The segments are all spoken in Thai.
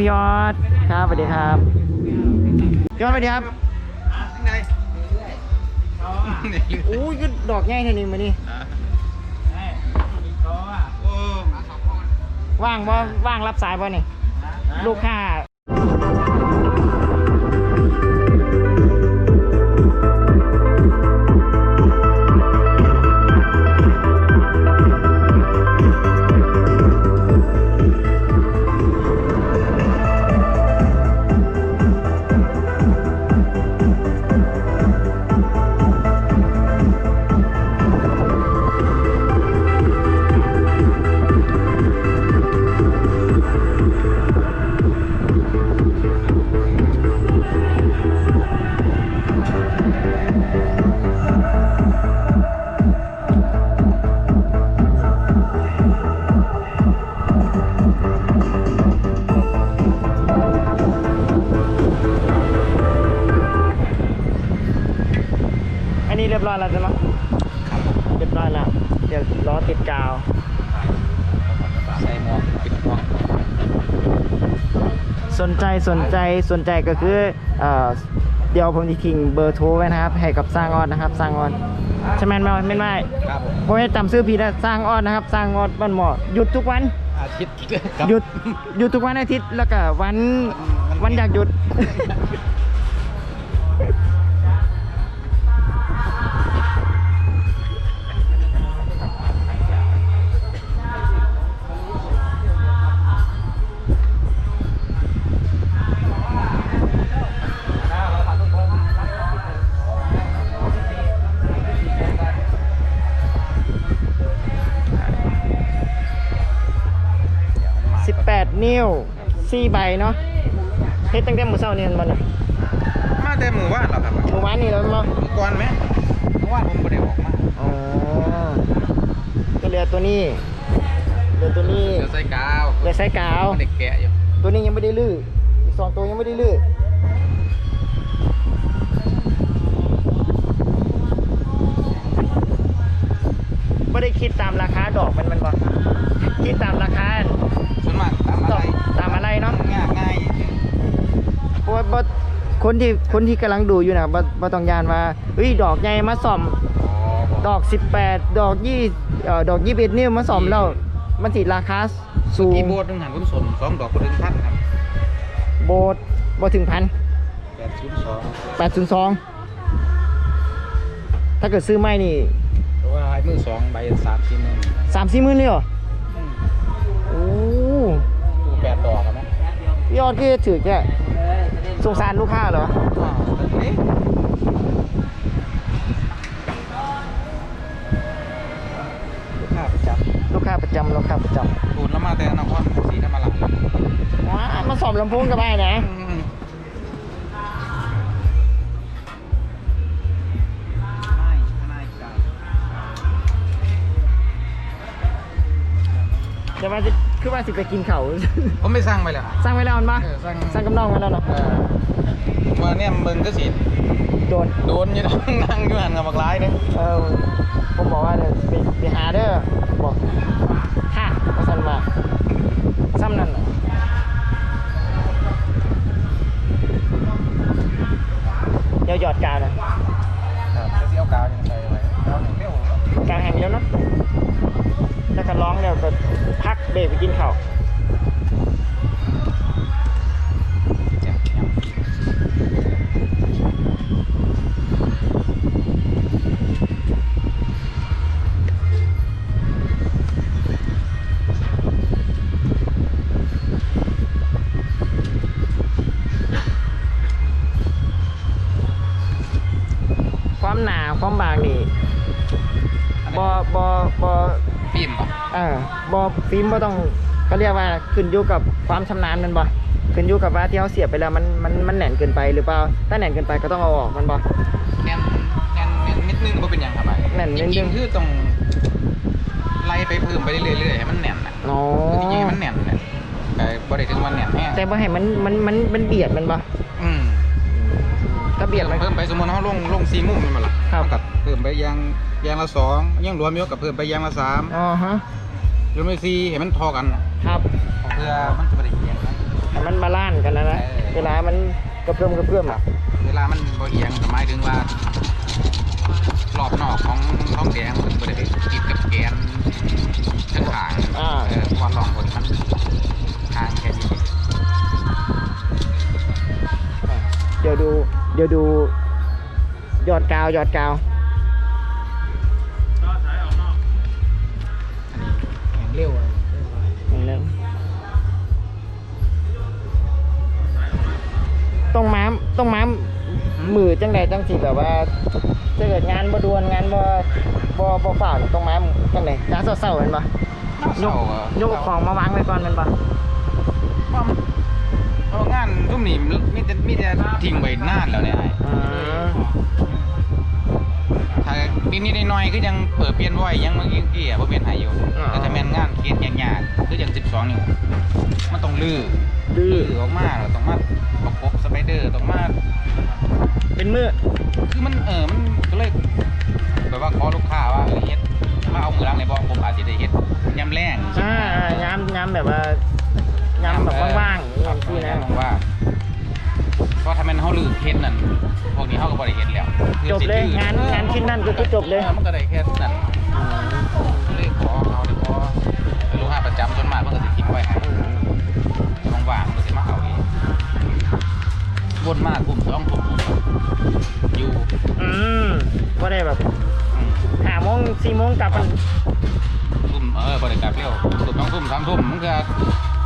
พี่ออสครับสวัสดีครับพี่ออสสวัสดีครับข้างในอู้ยก็ดอกง่ายเท่านี้มานี่โอ้ว่างบ่ว่างรับสายบ่นี่ลูกค้า สนใจสนใจสนใจก็คือเอ่อเดี๋ยวผมจะทิ้งเบอร์โทรไว้นะครับ ให้กับสร้างออดนะครับ สร้างออดใช่ไหมไม่ไม่ไม่ครับผมผมจะจำซื้อผิดนะสร้างออดนะครับ สร้างออดบ้านหมอหยุดทุกวัน อาทิตย์หยุดหยุดทุกวันอาทิตย์แล้วก็วันวันอยากหยุด 4ใบเนาะเฮ็ดตั้งแต่มื้อเช้านี่มันบ่เนี่ยมาแต่มือว่านเหรอครับเมื่อวานนี้แล้วมั้งมือก่อนไหมเมื่อวานผมไม่ได้ออกมาอ๋อก็เหลือตัวนี้เหลือตัวนี้เดี๋ยวใส่กาวเหลือใส่กาวเด็กแกะอยู่ตัวนี้ยังไม่ได้ลื้ออีกสองตัวยังไม่ได้ลื้อไม่ได้คิดตามราคาดอกมันมันบ่คิดตามราคาส่วนมากตามอะไรตามอะไร เนาะง่ายง่ายเพราะว่าบ่คนที่คนที่กำลังดูอยู่นะบ่บ่ต้องยานว่าเฮ้ยดอกใหญ่มาซ่อม ดอก 18 ดอก20เอ่อดอก21นิ้วมาซ่อมแล้วมันสิราคาสูสูงกีโบสหนึ่งหันคุณสนสองดอกคนหนึ่งพันครับโบดบ่ถึงพันแปดศูนย์สอง802 ถ้าเกิดซื้อไม่นี่เพราะว่าไอ้มือสองใบสามชิ้นหนึ่ง3 4หมื่นเลยเหรอโอ้ ดูแปดดอกอะนะ ยอดที่ถือแค่สงสารลูกค้าเหรออ้าวเอ๊ะลูกค้าประจลูกค้าประจำลูกค้าประจำปูนแล้วมาแต่นครศรีธรรมราชำว้ามาซ่อมลำโพงก็ไสิคือว่าสิไปกินเขาวผมไม่สร้างไปแล้ว สร้างไว้แล้วมันปะเออสร้าง สร้างกำนองไว้แล้วเนาะเออมาเนี่ยมึงก็สิโดน โดนอยู่นั่งอยู่หันกับบักร้ายเนี่ยเออผมบอกว่าเดี๋ยวไปไปหาเด้อบอกค่ะมาสั่นมาซ้ำนั่นน่ะเดี๋ยวหยอดกาวนะครับจะเสี้ยวกาวยังใส่ไว้แล้วเร็วกาวแห้งแล้วเนาะ แล้วก็ร้องแล้วก็พักเบรกไปกินข้าว ออบอฟิล์มบ่ต้องเขาเรียกว่าขึ้นอยู่กับความชำนาญมันบ่ขึ้นอยู่กับว่าที่เขาเสียบไปแล้วมันมันมันแหน่นเกินไปหรือเปล่าถ้าแหน่นเกินไปก็ต้องเอาออกมันบ่แน่นแน่นแน่นนิดนึงก็เป็นอย่างครับแน่นนิดนึงจริงๆคือต้องไล่ไปเพิ่มไปเรื่อยๆให้มันแน่นนะอ๋อคือจริงๆให้มันแน่นเนี่ยแต่บ่ได้ถึงว่าแน่นแน่แต่บ่ให้มันมันมันมันเบียดมันบ่อืมถ้าเบียดมันเพิ่มไปสมมติเขาลงลงสี่มุมนี่มาละครับกับเพิ่มไปยางยางละสองยังรวมอยกกับเพิ่มไปยางละสามอ๋อฮะ รวมไปสี่เห็นมันพอกันครับเพื่อมันจะไม่ได้เอียงนะให้มันบาลานซ์กันนะนะเออเวลามันกระเพื่อมกระเพื่อมอะเวลามันบ่เอียงก็หมายถึงว่ารอบนอกของท้องแดงมันบ่ได้ไปติดกับแกนข้างขางๆอ่าเออเพราะว่าลองบนมันห่างแค่นี้เดี๋ยวดูเดี๋ยวดูยอดกาวยอดกาว ว่าถ้าเกิดงานบ่ดวนงานบ่บ่บ่ฝ่าวต้องม้ามจังใดงานเศร้าๆเห็นปะยกเศร้าอะยกของมาวางไว้ก่อนแมันปะว่ามันเพราะงานทุ่มนี่มีแต่มีแต่ทิ้งไว้นานแล้วเนี่ยไอ้อืมถ้านิดๆหน่อยๆก็ยังเปิดเปลี่ยนไว้ยังเมื่อกี้กี้อะบ่เปลี่ยนให้อยู่แต่ถ้าแม่นงานเคสยากๆคืออย่าง12นิ้วมันต้องลื้อดื้อลื้อ ออกมาแล้วต้องมาประกบสไปเดอร์ต้องมา เป็นมือคือมันเออมันก็เลยแบบว่าขอลูกค้าว่าเออเฮ็ดมาเอามือล้างในบ่อผมอาจจะได้เฮ็ดยำแรงอ่างามงามแบบว่างามแบบว่างๆอย่างที่นะมองว่าเพราะถ้ามันเฮาลือเฮ็ดนั่นพวกนี้เฮาก็บ่ได้เฮ็ดแล้วจบเลยงานงานชิ้นนั่นก็คือจบเลยออมันก็ได้แค่นั้นก็เลยขอเอาได้พอลูกค้าประจำส่วนมากมันก็สิทิ้งไว้ให้ว่างๆมันก็สิมาเอาเองวนมากกลุ่มสองกลุ่ม อยู่อืมว่าได้แบบอืมหาโมงสี่โมงกลับมันทุ่มเออบริการเร็วทุ่มสองทุ่มสามทุ่มมันก็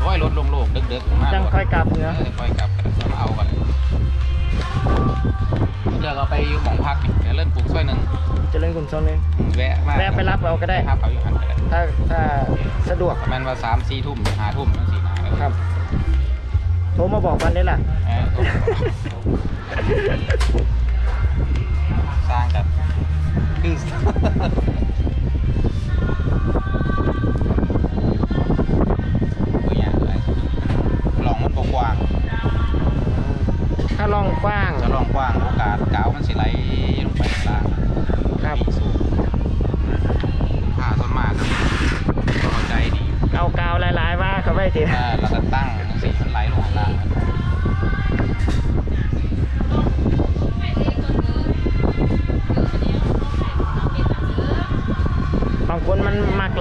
ร้อยรถลงโลกดึกๆมาจังค่อยกลับเอเนาะอค่อยกลับกันแล้วมาเอากันเลือกเอาไปอยู่หมองพักนี่เดี๋ยวเล่นปลูกซอยหนึ่งเจริญกลุ่มโซนนึงแวะมาแวะไปรับเอาก็ได้ครับเอาอยู่หันก็ได้ถ้าถ้าสะดวกประมาณว่าสามสี่ทุ่มห้าทุ่มทั้งสี่นาครับ โทรมาบอกกันได้ล่ะเออสร้างกันคือ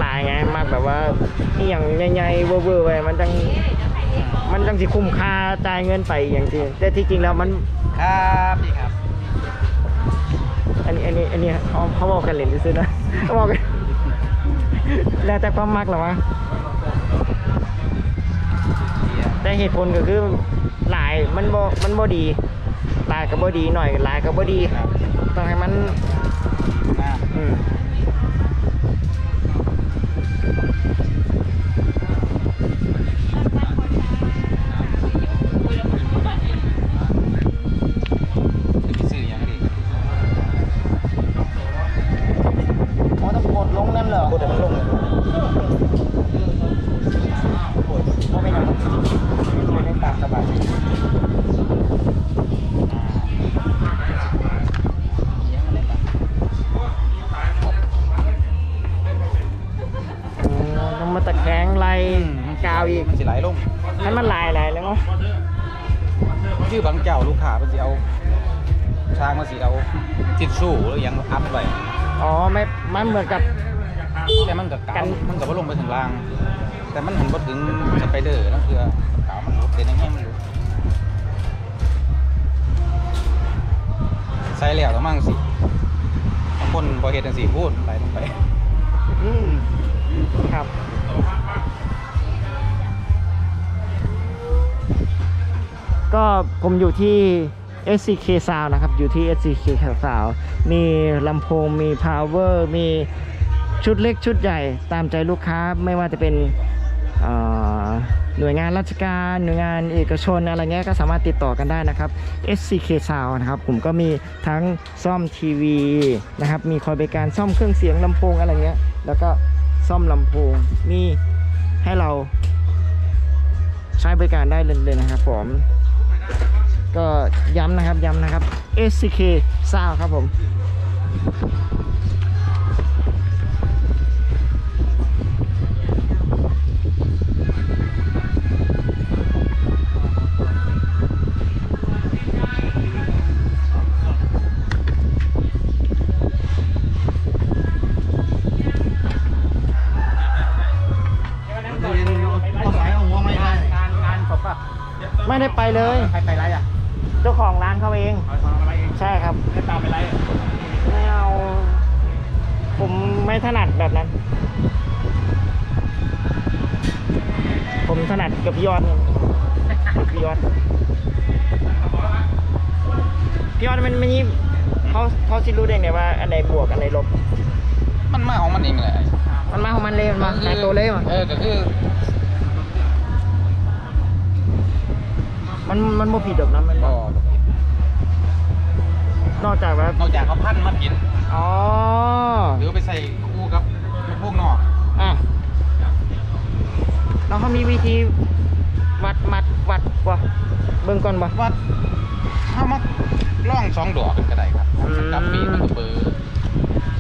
หลายไงมากแบบว่าอหย่างใหญ่ๆเวอร์ๆไปมันจังมันจังสิคุ้มค่าจ่ายเงินไปอย่างจริงแต่ที่จริงแล้วมันครับพี่ครับ อันนี้อันนี้อันนี้เขาเขาบอกกันเล่นซื่อๆนะเขาบอกกันแล้วแต่ความมักเหรอวะแต่เหตุผลก็คือหลายมันบ่มันบ่ดีหลายก็บ่ดีหน่อยหลายก็บ่ดีครับต้องให้มันหน้าอืมาวอีกมันสิไหลลงให้มันลายอะไรแล้วเนาะชื่อบางเจ้าลูกค้ามันสิเอาช้างมันสิเอาทิชชู่หรือยังอัพไว้อ๋อไม่มันเหมือนกับแต่มันกับกักานวมันกับว่าลงไปถึงล่าง แต่มันหันบ่ถึงสไปเดอร์นั่นคือกาวมันหลุดเป็นอย่างเงี้ยมันหลุดใส่แล้วต้องมั่งสิบางคนพอเฮ็ดจังซี่พูดไหลลงไปอืมครับ ก็ผมอยู่ที่ SCK Sound นะครับ อยู่ที่ SCK Sound มีลำโพง มี power มีชุดเล็กชุดใหญ่ตามใจลูกค้าไม่ว่าจะเป็นหน่วยงานราชการหน่วยงานเอกชนอะไรเงี้ยก็สามารถติดต่อกันได้นะครับ SCK Sound นะครับผมก็มีทั้งซ่อมทีวีนะครับ มีคอยบริการซ่อมเครื่องเสียงลำโพงอะไรเงี้ย แล้วก็ซ่อมลำโพงมีให้เราใช้บริการได้เลยนะครับผม ก็ย้ำนะครับย้ำนะครับ SCK ซาวครับผม ไม่ได้ไปเลย ใครไปไรอะเจ้าของร้านเขาเอง เอาทำอะไรเองใช่ครับ ได้ตามไปไรอะไม่เอา ผมไม่ถนัดแบบนั้น ผมถนัดกับพี่ยอดเนี่ยพี่ยอดพี่ยอดมันมันนี่เขาเขาสิรู้ได้ไงว่าอันไหนบวกอันไหนลบ มันมาของมันเองแหละมันมาของมันเลยมันมาหลายตัวเลยมันเออก็คือ มันมันโมผิดหรอกนะมันก็นอกจากว่านอกจากเขาพันมาผิดอ๋อหรือไปใส่คู่กับพวกนอกอะแล้วเขามีวิธีวัดมัดวัดกว่าเบิ่งก่อนบ่ ว่าถ้ามาล่องสองดอกกันก็ได้ครับอืม กับเฟสมันก็เบอร์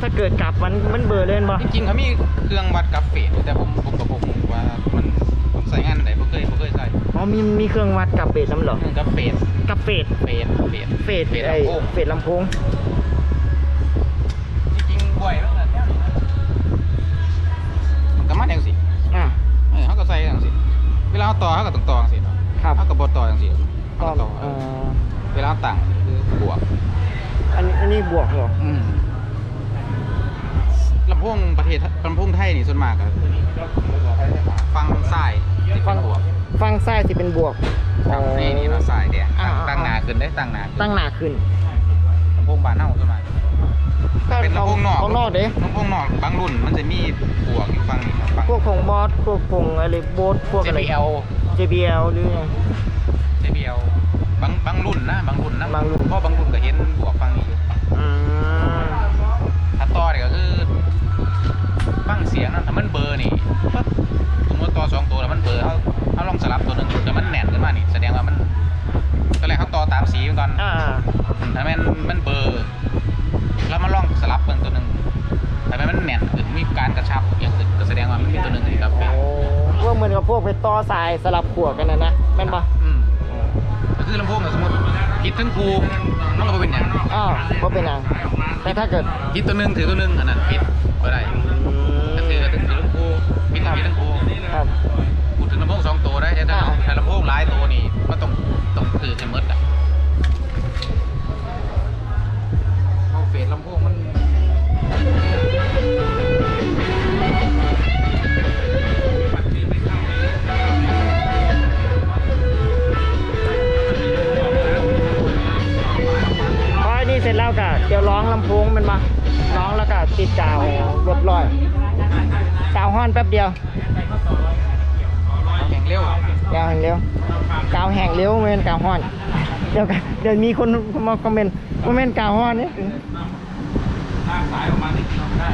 ถ้าเกิดกลับมันมันเบลอร์เลยบ่จริงๆเขามีเครื่องวัดกับเฟสแต่ผมผมกับผมว่า มีมีเครื่องวัดกับเฟสน้ำเหรอเครื่องกับเฟสกับเฟสเฟสเฟสเฟสเฟสไอลำโพงเฟสลำโพงจริงๆบ่อยแล้วนะเนี่ยมันก็มาอย่างสิอะเออเขาก็ใส่อย่างสิเวลาเขาต่อเขาก็ต้องต่ออย่างสิเนาะครับเขาก็บดต่ออย่างสิก็เขาก็ต่อเอ่อเวลาต่างคือบวก อันนี้อันนี้บวกเหรออืมลำโพงประเทศลำโพงไทยนี่ส่วนมากอะฟังซ้ายที่เป็นบวก ฟังซ้ายสิเป็นบวกครับนี่นี่เราซ้ายเดียอ่าตั้งหนาขึ้นได้ตั้งหนาขึ้นตั้งหน้าขึ้นลำโพงบานเน่าส่วนมากถ้าเป็นลำโพงนอกของนอกเด้ลำโพงนอกบางรุ่นมันจะมีบวกอยู่ฝั่งนี้ครับฝั่งพวกของบอสพวกของอะไรโบสพวกอะไร JBL JBL หรือไง JBL บางบางรุ่นนะบางรุ่นนะบางรุ่นเพราะบางรุ่นก็เห็นบวกฝั่งนี้อยู่อืมถ้าต่อเนี่ยก็คือฟังเสียงนะถ้ามันเบอร์นี่ปั๊บสมมติต่อสองตัวแล้วมันเบอร์เขา เขาลองสลับตัวหนึ่งแล้วมันแหน่นขึ้นมานี่แสดงว่ามันตอนแรกเขาต่อตามสีมันก่อนอ่าถ้ามันมันเบอร์แล้วมันลองสลับเป็นตัวหนึ่งแต่มันแหน่นขึ้นมีการกระชับอย่างขึ้นก็แสดงว่ามันมีตัวหนึ่งที่กาแฟโอ้พวกเหมือนกับพวกไปต่อสายสลับขวกันนะนะแม่นปะอืมก็คือลำโพงน่ะสมมติผิดทั้งคูมันก็บ่เป็นอย่างอ้าวก็เป็นอย่างแต่ถ้าเกิดผิดตัวหนึ่งถือตัวหนึ่งอันนั้นผิดก็ได้อืมก็คือถือทั้งคูผิดทั้งผิดทั้งคูครั ป๊บเดียวแข่งเร็วกาวแห้งเร็วกาวแห้งเร็วเมนกาวห้อน เดี๋ยวก็เดี๋ยวมีคนมาคอมเมนต์คอมเมนต์กาวห้อนนี่ถ้าสายออกมานี่ได้